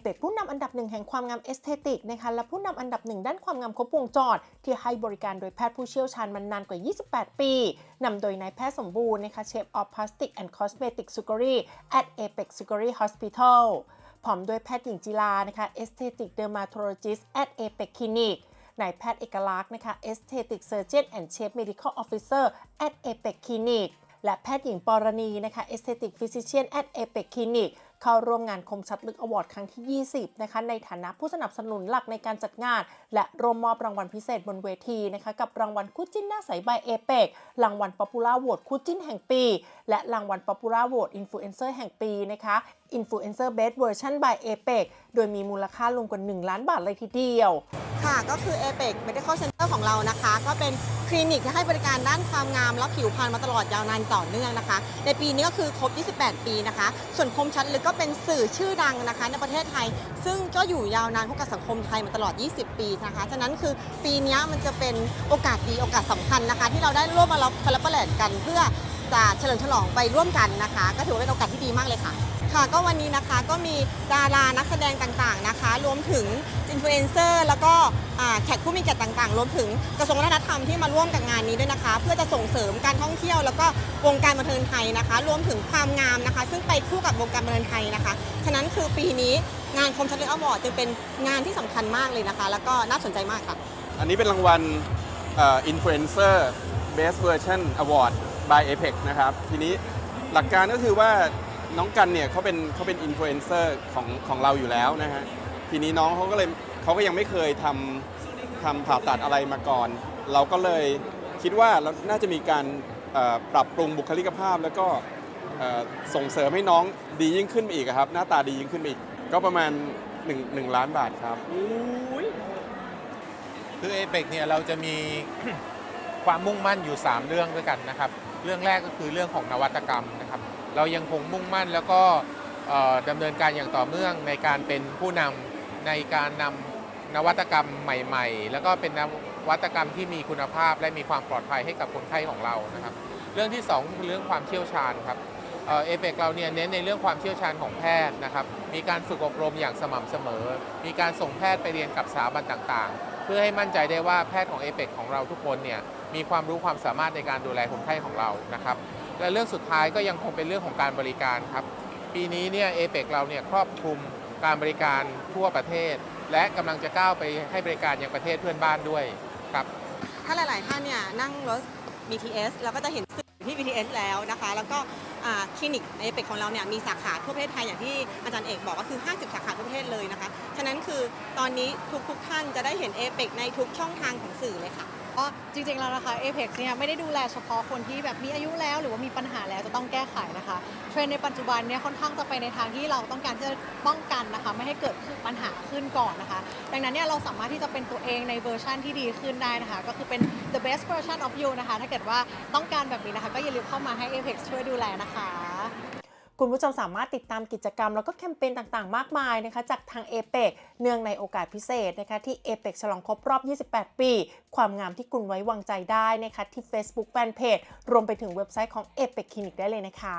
เปกผู้นำอันดับหนึ่งแห่งความงามเอสเตติกนะคะและผู้นำอันดับหนึ่งด้านความงามครบวงจรที่ให้บริการโดยแพทย์ผู้เชี่ยวชาญมานานกว่า 28 ปีนำโดยนายแพทย์สมบูรณ์นะคะเชฟออฟพลาสติกแอนด์คอสเมติกซูกอรี่ at Apex s u g a r y Hospital พร้อมด้วยแพทย์หญิงจิลานะคะ Aesthetic Dermatologist at Apex Clinic นายแพทย์เอกลักษณ์นะคะ Aesthetic Surgeon and Chief Medical Officer at Apex Clinic และแพทย์หญิงปรณีนะคะ Aesthetic Physician at Apex Clinic เข้าร่วมงานคมชัดลึกอวอร์ดครั้งที่ 20 นะคะ ในฐานะผู้สนับสนุนหลักในการจัดงาน และร่วมมอบรางวัลพิเศษบนเวทีนะคะ กับรางวัลคู่จิ้นหน้าใสใบเอเปกรางวัลป๊อปปูล่าโหวตคู่จิ้นแห่งปี และรางวัลป๊อปปูล่าโหวตอินฟลูเอนเซอร์แห่งปีนะคะ Influencer Best Version by Apex โดยมีมูลค่ารวมกว่า 1 ล้านบาทเลยทีเดียว ค่ะก็คือ Apex Medical Center ของเรานะคะ ก็เป็นคลินิกที่ให้บริการด้านความงามและผิวพรรณมาตลอดยาวนานต่อเนื่องนะคะ ในปีนี้ก็คือครบ 28 ปีนะคะ ส่วนคมชัดลึกก็เป็นสื่อชื่อดังนะคะ ในประเทศไทย ซึ่งก็อยู่ยาวนานคู่กับสังคมไทยมาตลอด 20 ปีนะคะ ฉะนั้นคือปีนี้มันจะเป็นโอกาสดีโอกาสสำคัญนะคะ ที่เราได้ร่วมมารับคอลลาเบเรตกันเพื่อ จะเฉลิมฉลองไปร่วมกันนะคะ ก็ถือว่าเป็นโอกาสที่ดีมากเลยค่ะ ค่ะก็วันนี้นะคะก็มีดารานักแสดงต่างๆนะคะ รวมถึงอินฟลูเอนเซอร์แล้วก็แขกผู้มีเกียรติต่างๆ รวมถึงกระทรวงวัฒนธรรมที่มาร่วมกับงานนี้ด้วยนะคะ เพื่อจะส่งเสริมการท่องเที่ยว แล้วก็วงการบันเทิงไทยนะคะ รวมถึงความงามนะคะ ซึ่งไปคู่กับวงการบันเทิงไทยนะคะฉะนั้นคือปีนี้งานคมชัดเลึกอวอร์ดจึงเป็นงานที่สำคัญมากเลยนะคะ แล้วก็น่าสนใจมากค่ะ อันนี้เป็นรางวัลอินฟลูเอนเซอร์ Best Version Award by Apex นะครับ ทีนี้หลักการก็คือว่าน้องกันเนี่ยเขาเป็นเขาเป็นอินฟลูเอนเซอร์ของของเราอยู่แล้วนะฮะ ทีนี้น้องเขาก็เลยเขาก็ยังไม่เคยทำทำผ่าตัดอะไรมาก่อน เราก็เลยคิดว่าเราน่าจะมีการเอ่อปรับปรุงบุคลิกภาพ แล้วก็เอ่อส่งเสริมให้น้องดียิ่งขึ้นไปอีกอะครับ หน้าตาดียิ่งขึ้นไปอีก ก็ประมาณ1 1ล้านบาทครับคือเอเปกเนี่ยเราจะมีความมุ่งมั่นอยู่ 3 เรื่องด้วยกันนะครับ เรื่องแรกก็คือเรื่องของนวัตกรรมนะครับ เรายังคงมุ่งมั่นแล้วก็ดำเนินการอย่างต่อเนื่องในการเป็นผู้นำในการนำนวัตกรรมใหม่ ๆ แล้วก็เป็นนวัตกรรมที่มีคุณภาพและมีความปลอดภัยให้กับคนไข้ของเรานะครับ เรื่องที่ 2 คือเรื่องความเชี่ยวชาญครับ เอเปกเราเนี่ยเน้นในเรื่องความเชี่ยวชาญของแพทย์นะครับ มีการฝึกอบรมอย่างสม่ำเสมอ มีการส่งแพทย์ไปเรียนกับสถาบันต่างๆ เพื่อให้มั่นใจได้ว่าแพทย์ของเอเปกของเราทุกคนเนี่ยมีความรู้ความสามารถในการดูแลคนไข้ของเรานะครับ และเรื่องสุดท้ายก็ยังคงเป็นเรื่องของการบริการครับ ปีนี้เนี่ยเอเปกเราเนี่ยครอบคลุมการบริการทั่วประเทศ และกำลังจะก้าวไปให้บริการยังประเทศเพื่อนบ้านด้วยครับ ถ้าหลาย ๆ ท่านเนี่ยนั่งรถ BTS เราก็จะเห็นสื่อที่ BTS แล้วนะคะ แล้วก็ คลินิกในเอเปกของเราเนี่ยมีสาขาทั่วประเทศไทยอย่างที่อาจารย์เอกบอกก็คือ 50 สาขาทั่วประเทศเลยนะคะ ฉะนั้นคือตอนนี้ทุกๆท่านจะได้เห็นเอเปกในทุกช่องทางของสื่อเลยค่ะ ก็จริงๆแล้วนะคะ Apex เนี่ยไม่ได้ดูแลเฉพาะคนที่แบบมีอายุแล้ว หรือว่ามีปัญหาแล้วจะต้องแก้ไขนะคะเทรนในปัจจุบันเนี่ยค่อนข้างจะไปในทางที่เราต้องการที่จะป้องกันนะคะ ไม่ให้เกิดปัญหาขึ้นก่อนนะคะ ดังนั้นเนี่ยเราสามารถที่จะเป็นตัวเองในเวอร์ชันที่ดีขึ้นได้นะคะ ก็คือเป็น the best version of you นะคะ ถ้าเกิดว่าต้องการแบบนี้นะคะ ก็อย่าลืมเข้ามาให้ Apex ช่วยดูแลนะคะ คุณผู้ชมสามารถติดตามกิจกรรม แล้วก็แคมเปญต่างๆ มากมายนะคะ จากทางเอเปกเนื่องในโอกาสพิเศษนะคะ ที่เอเปกฉลองครบรอบ 28 ปี ความงามที่คุณไว้วางใจได้นะคะ ที่ Facebook Fanpage รวมไปถึงเว็บไซต์ของเอเปกคลินิกได้เลยนะคะ